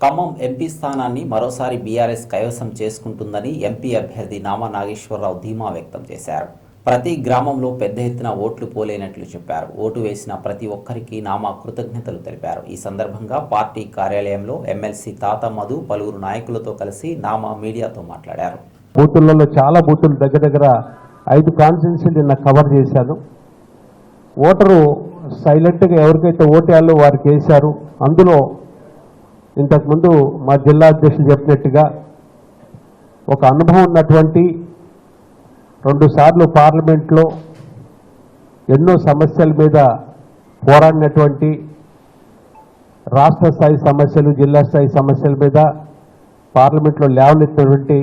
Khammam MP స్థానాన్ని మరోసారి BRS కైవసం చేసుకుంటుందని ఎంపీ అభ్యర్థి నామా నాగేశ్వరరావు ధీమా వ్యక్తం చేశారు. ప్రతి గ్రామంలో పెద్ద ఎత్తున ఓట్లు పోలేనట్లు చెప్పారు. ఓటు వేసిన ప్రతి ఒక్కరికి నామా కృతజ్ఞతలు తెలిపారు. ఈ సందర్భంగా పార్టీ కార్యాలయంలో ఎమ్మెల్సీ తాత మధు పలువురు నాయకులతో కలిసి నామా మీడియాతో మాట్లాడారు. బూతులలో చాలా బూతులు దగ్గర దగ్గర ఐదు కాన్స్టిట్యున్సీలు నిన్న కవర్ చేశాను ఓటరు సైలెంట్గా ఎవరికైతే ఓటేయాలో వారికి వేశారు అందులో ఇంతకుముందు మా జిల్లా అధ్యక్షులు చెప్పినట్టుగా ఒక అనుభవం ఉన్నటువంటి రెండుసార్లు పార్లమెంట్లో ఎన్నో సమస్యల మీద పోరాడినటువంటి రాష్ట్ర స్థాయి సమస్యలు జిల్లా స్థాయి సమస్యల మీద పార్లమెంట్లో లేవనెత్తినటువంటి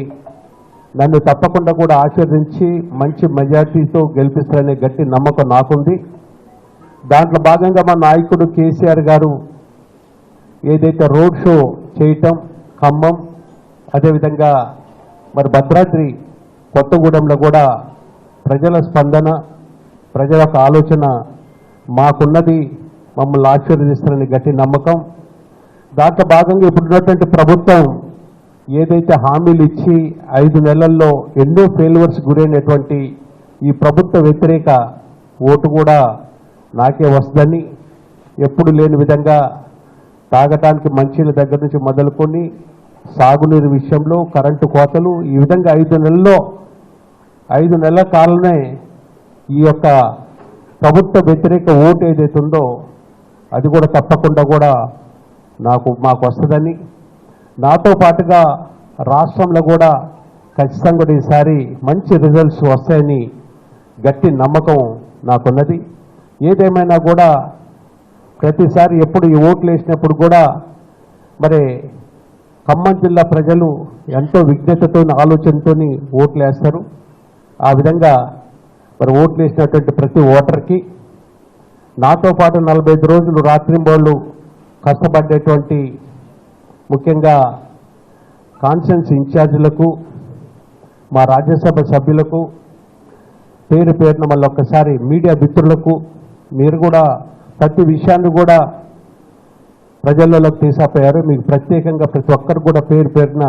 నన్ను తప్పకుండా కూడా ఆశీర్వదించి మంచి మెజార్టీతో గెలిపిస్తారనే గట్టి నమ్మకం నాకుంది. దాంట్లో భాగంగా మా నాయకుడు కేసీఆర్ గారు ఏదైతే రోడ్ షో చేయటం ఖమ్మం అదేవిధంగా మరి భద్రాద్రి కొత్తగూడెంలో కూడా ప్రజల స్పందన ప్రజల యొక్క ఆలోచన మాకున్నది మమ్మల్ని ఆశీర్వదిస్తారని గట్టి నమ్మకం. దాంట్లో భాగంగా ఇప్పుడున్నటువంటి ప్రభుత్వం ఏదైతే హామీలు ఇచ్చి ఐదు నెలల్లో ఎన్నో ఫెయిల్వర్స్ గురైనటువంటి ఈ ప్రభుత్వ వ్యతిరేక ఓటు కూడా నాకే వస్తుందని ఎప్పుడు లేని విధంగా తాగటానికి మంచిల దగ్గర నుంచి మొదలుకొని సాగునీరు విషయంలో కరెంటు కోతలు ఈ విధంగా ఐదు నెలల్లో ఐదు నెలల కాలమే ఈ యొక్క ప్రభుత్వ వ్యతిరేక ఓటు ఏదైతే ఉందో అది కూడా తప్పకుండా కూడా నాకు మాకు వస్తుందని. నాతో పాటుగా రాష్ట్రంలో కూడా ఖచ్చితంగా కూడా ఈసారి మంచి రిజల్ట్స్ వస్తాయని గట్టి నమ్మకం నాకున్నది. ఏదేమైనా కూడా ప్రతిసారి ఎప్పుడు ఈ ఓట్లు వేసినప్పుడు కూడా మరి ఖమ్మం జిల్లా ప్రజలు ఎంతో విజ్ఞతతో ఆలోచనతో ఓట్లు వేస్తారు. ఆ విధంగా మరి ఓట్లు వేసినటువంటి ప్రతి ఓటర్కి నాతో పాటు నలభై ఐదు రోజులు రాత్రింబోళ్ళు కష్టపడేటువంటి ముఖ్యంగా కాన్ఫరెన్స్ ఇన్ఛార్జీలకు మా రాజ్యసభ సభ్యులకు పేరు పేరున మళ్ళీ ఒక్కసారి మీడియా మిత్రులకు మీరు కూడా ప్రతి విషయాన్ని కూడా ప్రజల్లోకి తీసాపోయారు మీకు ప్రత్యేకంగా ప్రతి ఒక్కరు కూడా పేరు పేరున